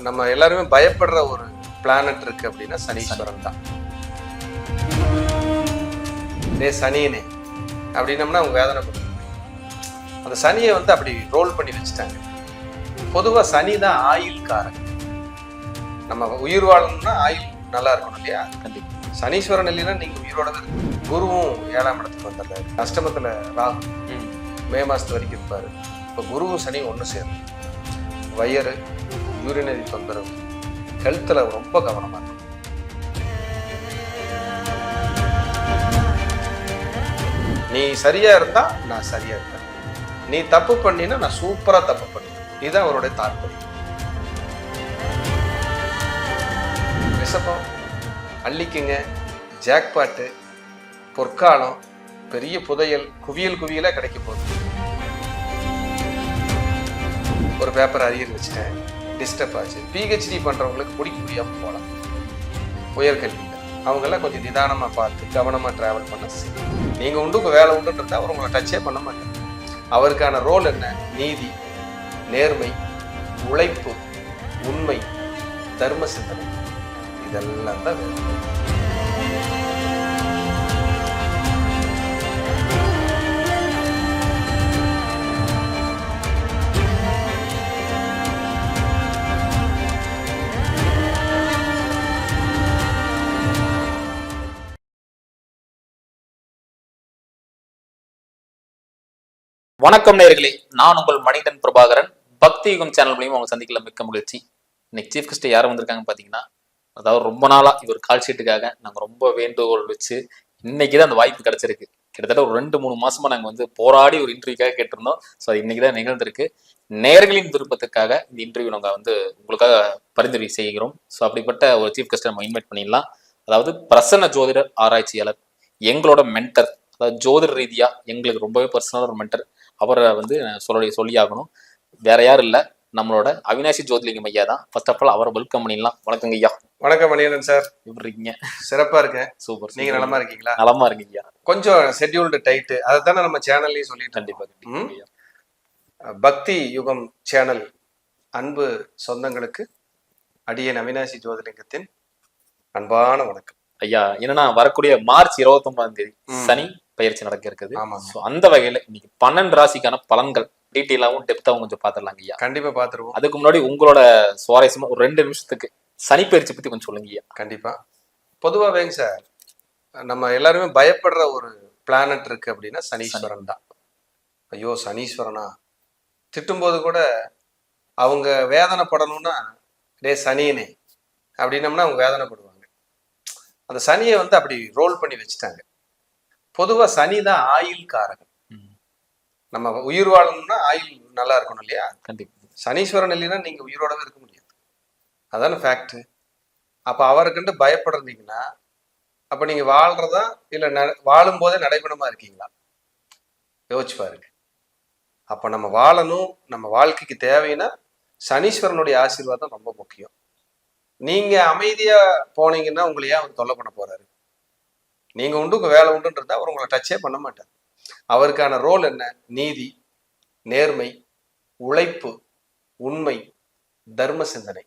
நம்ம எல்லாருமே பயப்படுற ஒரு பிளானட் இருக்கு அப்படின்னா சனீஸ்வரன் தான். டே சனியனே அப்படின்னம்னா அவங்க வேதனை பண்ணுவாங்க அந்த சனியை வந்து அப்படி ரோல் பண்ணி வச்சுட்டாங்க. பொதுவாக சனி தான் ஆயுள்காரன். நம்ம உயிர் வாழணும்னா ஆயுள் நல்லா இருக்கணும் இல்லையா? கண்டிப்பா. சனீஸ்வரன் இல்லைன்னா நீங்க உயிரோட குருவும் ஏழாம் இடத்துக்கு வந்துடுறாரு. அஷ்டமத்துல ராகு. ம். மே மாசத்து வரைக்கும் இருப்பாரு. இப்போ குருவும் சனி ஒன்று சேரும். வயறு யூரினரி தொந்தரவு. ஹெல்த்தில் ரொம்ப கவனமாக இருக்கும் நீ சரியாக இருந்தால் நான் சரியாக இருப்பேன். நீ தப்பு பண்ணினா நான் சூப்பராக தப்பு பண்ணுவேன் இதுதான் அவருடைய தாற்பயம். ரிஷபம் அள்ளிக்குங்க. ஜாக்பாட்டு பொற்காலம் பெரிய புதையல் குவியல் குவியலாக கிடைக்க போகுது. ஒரு பேப்பர் அரியர் வச்சுட்டேன். டிஸ்டர்ப் ஆச்சு. பிஹெச்டி பண்றவங்களுக்கு பிடிக்க முடியாமல் போகலாம் உயர்கல்வியில் அவங்கெல்லாம் கொஞ்சம் நிதானமாக பார்த்து கவனமாக ட்ராவல் பண்ண நீங்கள் உண்டு உங்கள் வேலை உண்டுன்றதா அவர் உங்களை டச்சே பண்ண மாட்டார். அவருக்கான ரோல் என்ன? நீதி நேர்மை உழைப்பு உண்மை தர்ம சிந்தனை. இதெல்லாம் தான் வேணும். வணக்கம் நேர்களே நான் உங்கள் மணிகண்டன் பிரபாகரன். பக்தி யுகம் சேனல் மூலியமா உங்க சந்திக்கல மிக்க மகிழ்ச்சி. இன்னைக்கு சீஃப் கெஸ்ட் யார் வந்திருக்காங்க பாத்தீங்கன்னா அதாவது ரொம்ப நாளா இவர் கால் ஷீட்டுக்காக நாங்க ரொம்ப வேண்டுகோள் வச்சு இன்னைக்கு தான் அந்த வாய்ப்பு கிடைச்சிருக்கு. கிட்டத்தட்ட ஒரு ரெண்டு மூணு மாசமா நாங்க வந்து போராடி ஒரு இன்டர்வியூக்காக கேட்டிருந்தோம். ஸோ அது இன்னைக்கு தான் நிகழ்ந்திருக்கு. நேர்களின் விருப்பத்துக்காக இந்த இன்டர்வியூ நாங்க வந்து உங்களுக்காக பரிந்துரை செய்கிறோம். ஸோ அப்படிப்பட்ட ஒரு சீஃப் கெஸ்ட் நம்ம இன்வைட் பண்ணிடலாம். அதாவது பிரசன்ன ஜோதிடர் ஆராய்ச்சியாளர் எங்களோட மென்டர் அதாவது ஜோதிட ரீதியா எங்களுக்கு ரொம்பவே பர்சனலான ஒரு மென்டர் அவரை வந்து சொல்லி சொல்லி ஆகணும் வேற யாரும் இல்ல. நம்மளோட அவினாசி ஜோதிலிங்கம் ஐயா தான். ஃபர்ஸ்ட் ஆஃப் ஆல் அவரை வெல்கம் பண்ணிடலாம். வணக்கங்க ஐயா. வணக்கம் மணியனன் சார். எப்படி இருக்கீங்க சிறப்பா இருக்கேன். சூப்பர் நீங்க நலமா இருக்கீங்களா? நலமா இருக்கீங்க கொஞ்சம் ஷெட்யூல்டு டைட்டு அதை தானே நம்ம சேனல்லையும் சொல்லிட்டு கண்டிப்பா. பக்தி யுகம் சேனல் அன்பு சொந்தங்களுக்கு அடியன் அவினாசி ஜோதிலிங்கத்தின் அன்பான வணக்கம். ஐயா என்னன்னா வரக்கூடிய மார்ச் இருபத்தி ஒன்பதாம் தேதி. சனி பயிற்சி நடக்க இருக்குது. ஸோ அந்த வகையில இன்னைக்கு பன்னெண்டு ராசிக்கான பலன்கள் டீட்டெயிலாகவும் டெப்த்தாகவும் கொஞ்சம் பார்த்துடலாங்க ஐயா. கண்டிப்பா பாத்துருவோம். அதுக்கு முன்னாடி உங்களோட சுவாரஸ்யமா ஒரு ரெண்டு நிமிஷத்துக்கு சனி பயிற்சி பத்தி கொஞ்சம் சொல்லுங்க ஐயா. கண்டிப்பா. பொதுவாகவேங்க சார் நம்ம எல்லாருமே பயப்படுற ஒரு பிளானட் இருக்கு அப்படின்னா சனீஸ்வரன் தான். ஐயோ சனீஸ்வரனா? திட்டும்போது கூட அவங்க வேதனைப்படணும்னா டே சனியனே அப்படின்னம்னா அவங்க வேதனைப்படுவாங்க. அந்த சனியை வந்து அப்படி ரோல் பண்ணி வச்சுட்டாங்க. பொதுவா சனி தான் ஆயுள் காரகன் ம். நம்ம உயிர் வாழணும்னா ஆயுள் நல்லா இருக்கணும் இல்லையா? கண்டிப்பா. சனீஸ்வரன் இல்லைன்னா நீங்க உயிரோடவே இருக்க முடியாது. அதான ஃபேக்ட் அப்ப அவருக்குண்டு பயப்படுறீங்கன்னா அப்ப நீங்க வாழ்றதா இல்ல ந- வாழும் போதே நடைபெணமா இருக்கீங்களா? யோசிச்சு பாருங்க. அப்ப நம்ம வாழணும் நம்ம வாழ்க்கைக்கு தேவைன்னா சனீஸ்வரனுடைய ஆசீர்வாதம் ரொம்ப முக்கியம். நீங்க அமைதியா போனீங்கன்னா உங்களை ஏன் அவர் தொல்லை பண்ண போறாரு? நீங்க உண்டு உங்கள் வேலை உண்டுன்றதா அவர் உங்களை டச்சே பண்ண மாட்டார். அவருக்கான ரோல் என்ன? நீதி நேர்மை உழைப்பு உண்மை தர்ம சிந்தனை.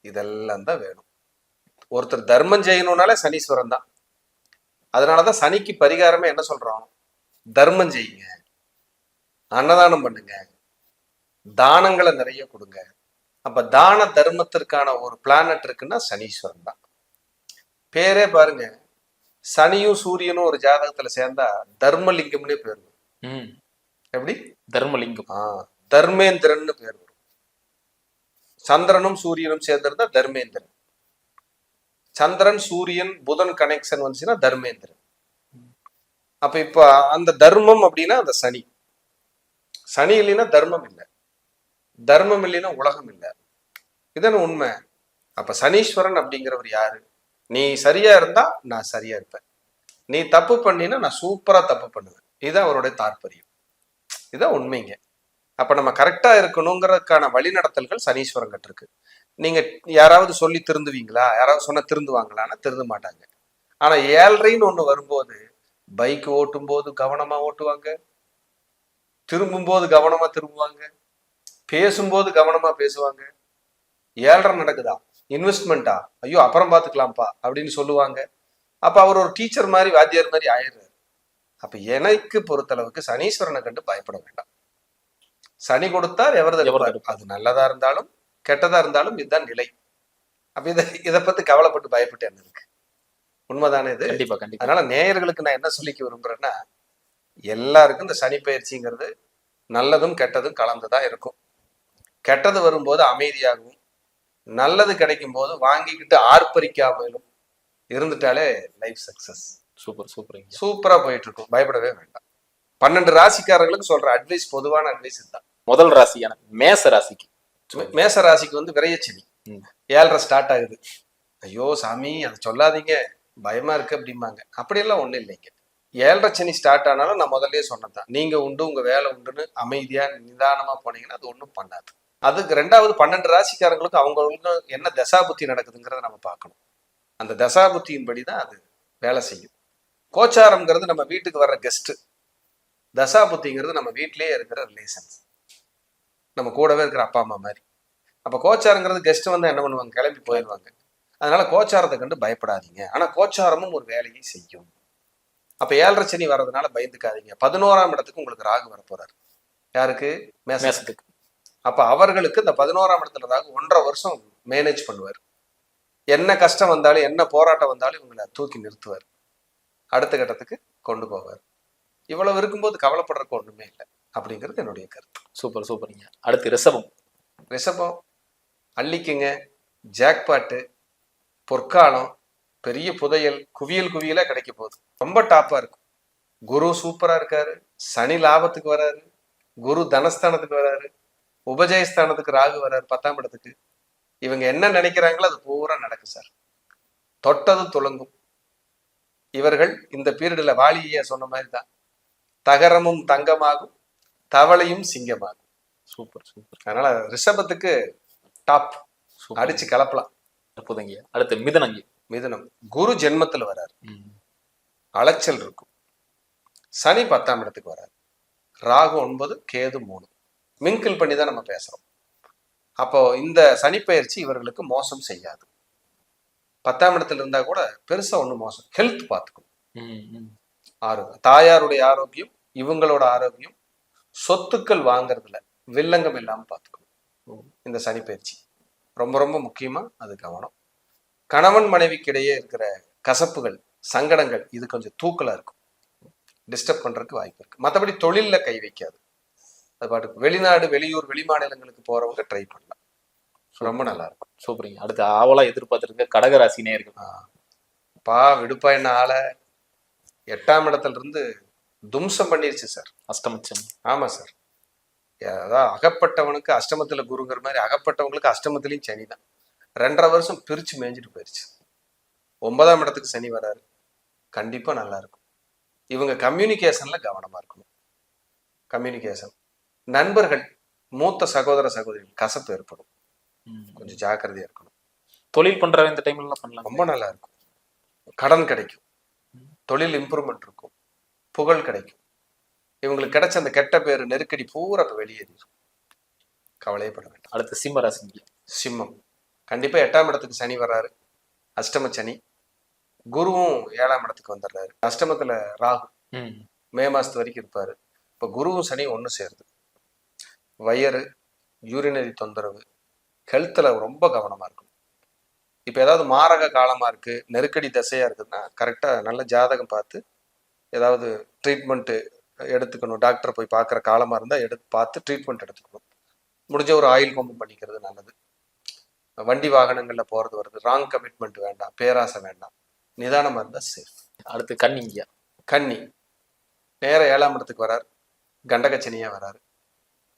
இதெல்லாம் தான் வேணும். ஒருத்தர் தர்மம் செய்யணும்னாலே சனீஸ்வரன் தான். அதனாலதான் சனிக்கு பரிகாரமே என்ன சொல்கிறோம் தர்மம் செய்யுங்க. அன்னதானம் பண்ணுங்க. தானங்களை நிறைய கொடுங்க. அப்ப தான தர்மத்திற்கான ஒரு பிளானட் இருக்குன்னா சனீஸ்வரன் தான். பேரே பாருங்க. சனியும் சூரியனும் ஒரு ஜாதகத்துல சேர்ந்தா தர்மலிங்கம்னே பேர் வரும். ம். எப்படி? தர்மலிங்கம். ஆ தர்மேந்திரன்னு பேர் வரும். சந்திரனும் சூரியனும் சேர்ந்திருந்தா தர்மேந்திரன். சந்திரன் சூரியன் புதன் கனெக்ஷன் வந்துச்சுன்னா தர்மேந்திரன். அப்ப இப்ப அந்த தர்மம் அப்படின்னா அந்த சனி. சனி இல்லைன்னா தர்மம் இல்லை. தர்மம் இல்லைன்னா உலகம் இல்லை. இதான உண்மை. அப்ப சனீஸ்வரன் அப்படிங்கிறவர் யாரு? நீ சரியா இருந்தா நான் சரியா இருப்பேன். நீ தப்பு பண்ணினா நான் சூப்பரா தப்பு பண்ணுவேன். இதுதான் அவருடைய தாற்பயம். இதுதான் உண்மைங்க. அப்ப நம்ம கரெக்டா இருக்கணுங்கிறதுக்கான வழிநடத்தல்கள் சனீஸ்வரன் கிட்ட இருக்கு. நீங்க யாராவது சொல்லி திருந்துவீங்களா? யாராவது சொன்னா திருந்துவாங்களான்னா திருந்த மாட்டாங்க. ஆனா ஏழ்றைன்னு ஒண்ணு வரும்போது பைக் ஓட்டும் போது கவனமா ஓட்டுவாங்க. திரும்பும் போது கவனமா திரும்புவாங்க. பேசும்போது கவனமா பேசுவாங்க. ஏழரை நடக்குதா? இன்வெஸ்ட்மெண்ட்டா ஐயோ அப்புறம் பார்த்துக்கலாம்ப்பா அப்படின்னு சொல்லுவாங்க. அப்ப அவர் ஒரு டீச்சர் மாதிரி வாத்தியார் மாதிரி ஆயிடுறாரு. அப்ப எனக்கு பொறுத்தளவுக்கு சனீஸ்வரனை கண்டு பயப்பட வேண்டாம். சனி கொடுத்தார் எவர் எவர் தடுப்பார் தடுப்பார். அது நல்லதா இருந்தாலும் கெட்டதா இருந்தாலும் இதுதான் நிலை. அப்ப இதை இதை பத்தி கவலைப்பட்டு பயப்பட்டு என்ன இருக்கு? உண்மைதானே இது? கண்டிப்பா கண்டிப்பா. அதனால நேயர்களுக்கு நான் என்ன சொல்லிக்க விரும்புறேன்னா எல்லாருக்கும் இந்த சனி பயிற்சிங்கிறது நல்லதும் கெட்டதும் கலந்துதான் இருக்கும். கெட்டது வரும்போது அமைதியாகவும் நல்லது கிடைக்கும் போது வாங்கிக்கிட்டு ஆர்ப்பரிக்காமலும் இருந்துட்டாலே லைஃப் சக்சஸ் சூப்பர் சூப்பர் சூப்பரா போயிட்டு இருக்கும் பயப்படவே வேண்டாம். பன்னெண்டு ராசிக்காரர்களுக்கு சொல்ற அட்வைஸ் பொதுவான அட்வைஸ் இதுதான். முதல் ராசியான மேச ராசிக்கு. மேச ராசிக்கு வந்து விரையச்சனி. ஏழரை ஸ்டார்ட் ஆகுது. ஐயோ சாமி அதை சொல்லாதீங்க. பயமா இருக்கு அப்படிம்பாங்க. அப்படியெல்லாம் ஒண்ணும் இல்லைங்க. ஏழரை சனி ஸ்டார்ட் ஆனாலும் நான் முதல்லயே சொன்னதுதான். நீங்க உண்டு உங்க வேலை உண்டுன்னு அமைதியா நிதானமா போனீங்கன்னா அது ஒண்ணும் பண்ணாது. அதுக்கு ரெண்டாவது பன்னெண்டு ராசிக்காரங்களுக்கு அவங்களுக்கு என்ன தசாபுத்தி நடக்குதுங்கிறத நம்ம பார்க்கணும். அந்த தசாபுத்தியின்படி தான் அது வேலை செய்யும். கோச்சாரம்ங்கிறது நம்ம வீட்டுக்கு வர்ற கெஸ்ட்டு தசாபுத்திங்கிறது நம்ம வீட்டிலேயே இருக்கிற ரிலேஷன்ஸ் நம்ம கூடவே இருக்கிற அப்பா அம்மா மாதிரி. அப்போ கோச்சாரங்கிறது கெஸ்ட் வந்து என்ன பண்ணுவாங்க? கிளம்பி போயிடுவாங்க. அதனால கோச்சாரத்தை கண்டு பயப்படாதீங்க. ஆனால் கோச்சாரமும் ஒரு வேலையை செய்யும். அப்போ ஏழரை சனி வர்றதுனால பயந்துக்காதீங்க. பதினோராம் இடத்துக்கு உங்களுக்கு ராகு வர போறாரு யாருக்கு? மேச மேசத்துக்கு. அப்ப அவர்களுக்கு இந்த பதினோராம் இடத்துல ராகு ஒன்றரை வருஷம் மேனேஜ் பண்ணுவார். என்ன கஷ்டம் வந்தாலும் என்ன போராட்டம் வந்தாலும் இவங்களை தூக்கி நிறுத்துவார். அடுத்த கட்டத்துக்கு கொண்டு போவார். இவ்வளவு இருக்கும்போது கவலைப்படுறதுக்கு ஒண்ணுமே இல்லை அப்படிங்கிறது என்னுடைய கருத்து. சூப்பர் சூப்பர்ங்க. அடுத்து ரிஷபம். ரிஷபம் அள்ளிக்குங்க ஜாக்பாட்டு பொற்காலம் பெரிய புதையல் குவியல் குவியலா கிடைக்க போகுது. ரொம்ப டாப்பா இருக்கும். குரு சூப்பரா இருக்காரு. சனி லாபத்துக்கு வராரு. குரு தனஸ்தானத்துக்கு வராரு. உபஜயஸ்தானத்துக்கு ராகு வராரு பத்தாம் இடத்துக்கு. இவங்க என்ன நினைக்கிறாங்களோ அது பூரா நடக்கும் சார். தொட்டது துளங்கும் இவர்கள் இந்த பீரியட்ல வாலியா சொன்ன மாதிரி தான் தகரமும் தங்கமாகும் தவளையும் சிங்கமாகும். Super super. அதனால ரிஷபத்துக்கு டாப். அடிச்சு கலப்பலாம். அற்புதங்க. அடுத்து மிதனங்க. மிதுனம். குரு ஜென்மத்துல வராரு. அலைச்சல் இருக்கும். சனி பத்தாம் இடத்துக்கு வராரு ராகு ஒன்பது கேது மூணு. மிங்கிள் பண்ணி தான் நம்ம பேசுறோம். அப்போ இந்த சனி பயிற்சி இவர்களுக்கு மோசம் செய்யாது. பத்தாம் இடத்துல இருந்தா கூட பெருசா ஒண்ணும் மோசம். ஹெல்த் பார்த்துக்கணும். ஆரோக்கியம் தாயாருடைய ஆரோக்கியம் இவங்களோட ஆரோக்கியம் சொத்துக்கள் வாங்குறதுல வில்லங்கம் இல்லாம பார்த்துக்கணும். இந்த சனி பயிற்சி ரொம்ப ரொம்ப முக்கியமா அது கவனம். கணவன் மனைவிக்கு இடையே இருக்கிற கசப்புகள் சங்கடங்கள் இது கொஞ்சம் தூக்கலா இருக்கும். டிஸ்டர்ப் பண்றதுக்கு வாய்ப்பு இருக்கு. மற்றபடி தொழில்ல கை வைக்காது. அது பாட்டுக்கு வெளிநாடு வெளியூர் வெளிமாநிலங்களுக்கு போறவங்க ட்ரை பண்ணலாம். ரொம்ப நல்லா இருக்கும் சூப்பருங்க. அடுத்து ஆவலா எதிர்பார்த்திருக்க கடகராசி நேயர்கள். பா விடுப்பா என்ன ஆள? எட்டாம் இடத்துல இருந்து தும்சம் பண்ணிருச்சு சார். அஷ்டமச்சம் ஆமா சார். அதான் அகப்பட்டவனுக்கு அஷ்டமத்துல குருங்கிற மாதிரி அகப்பட்டவங்களுக்கு அஷ்டமத்திலையும் சனி தான். ரெண்டரை வருஷம் பிரிச்சு மேய்ஞ்சிட்டு போயிருச்சு. ஒன்பதாம் இடத்துக்கு சனி வராரு. கண்டிப்பா நல்லா இருக்கும் இவங்க கம்யூனிகேஷன்ல கவனமா இருக்கணும். கம்யூனிகேஷன் நண்பர்கள் மூத்த சகோதர சகோதரிகள் கசப்பு ஏற்படும். கொஞ்சம் ஜாக்கிரதையா இருக்கணும். தொழில் பண்றவங்க இந்த டைம்ல பண்ணலாம். ரொம்ப நல்லா இருக்கும். கடன் கிடைக்கும். தொழில் இம்ப்ரூவ்மெண்ட் இருக்கும். புகழ் கிடைக்கும். இவங்களுக்கு கிடைச்ச அந்த கெட்ட பேரு நெருக்கடி பூரா இப்ப வெளியேறிடும் கவலையப்பட வேண்டாம். அடுத்து சிம்ம ராசிங்க சிம்மம். கண்டிப்பா எட்டாம் இடத்துக்கு சனி வர்றாரு. அஷ்டம சனி. குருவும் ஏழாம் இடத்துக்கு வந்துடுறாரு. அஷ்டமத்துல ராகு. ம். மாசத்து வரைக்கும் இருப்பாரு. இப்ப குருவும் சனி ஒண்ணு சேருது. வயறு யூரினரி தொந்தரவு ஹெல்த்ல ரொம்ப கவனமா இருக்கணும். இப்ப ஏதாவது மாரக காலமா இருக்கு நெருக்கடி தசையா இருக்குதுன்னா கரெக்டா நல்ல ஜாதகம் பார்த்து ஏதாவது ட்ரீட்மெண்ட் எடுத்துக்கணும். டாக்டர் போய் பார்க்குற காலமா இருந்தா எடுத்து பார்த்து ட்ரீட்மெண்ட் எடுத்துக்கணும். முடிஞ்ச ஒரு ஆயில் கொம்பு பண்ணிக்கிறது நல்லது. வண்டி வாகனங்கள்ல போறது வருது. ராங் கமிட்மெண்ட் வேண்டாம். பேராசை வேண்டாம். நிதானமா இருந்தா சேஃப் அடுத்து கன்னிங்க கன்னி நேர ஏழாம் இடத்துக்கு வரார். கண்டகச்சனியா வராரு.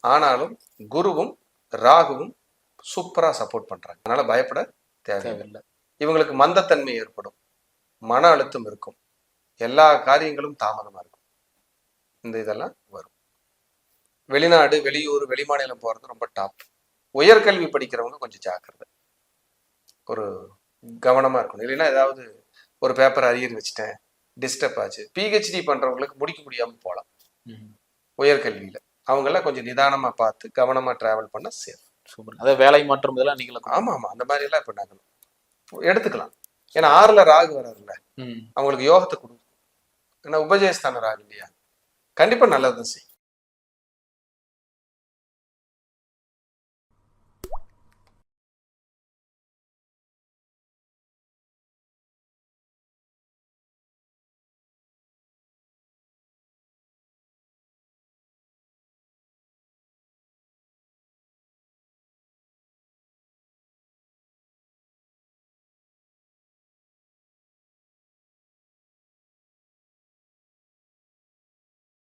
ஆனாலும் குருவும் ராகுவும் சூப்பரா சப்போர்ட் பண்றாங்க. அதனால பயப்பட தேவையில்லை. இவங்களுக்கு மந்தத்தன்மை ஏற்படும். மன அழுத்தம் இருக்கும். எல்லா காரியங்களும் தாமதமா இருக்கும். இந்த இதெல்லாம் வரும். வெளிநாடு வெளியூர் வெளிமாநிலம் போறது ரொம்ப டாப் உயர்கல்வி படிக்கிறவங்க கொஞ்சம் ஜாக்கிரதை. ஒரு கவனமா இருக்கணும். இல்லைன்னா ஏதாவது ஒரு பேப்பர் அரியர் வச்சுட்டேன் டிஸ்டர்ப் ஆச்சு. பிஹெச்டி பண்றவங்களுக்கு முடிக்க முடியாம போகலாம். உயர்கல்வியில. அவங்கெல்லாம் கொஞ்சம் நிதானமா பார்த்து கவனமா டிராவல் பண்ண சேஃப் சூப்பர் அதாவது வேலை மாற்றம் இதெல்லாம் நீங்கள ஆமா ஆமா அந்த மாதிரி எல்லாம் இப்ப நாங்கள் எடுத்துக்கலாம். ஏன்னா ஆறுல ராகு வராதுல்ல அவங்களுக்கு யோகத்தை கொடுக்கும் ஏன்னா உபஜயஸ்தான ராகு இல்லையா? கண்டிப்பா நல்லதுதான் செய்யும்.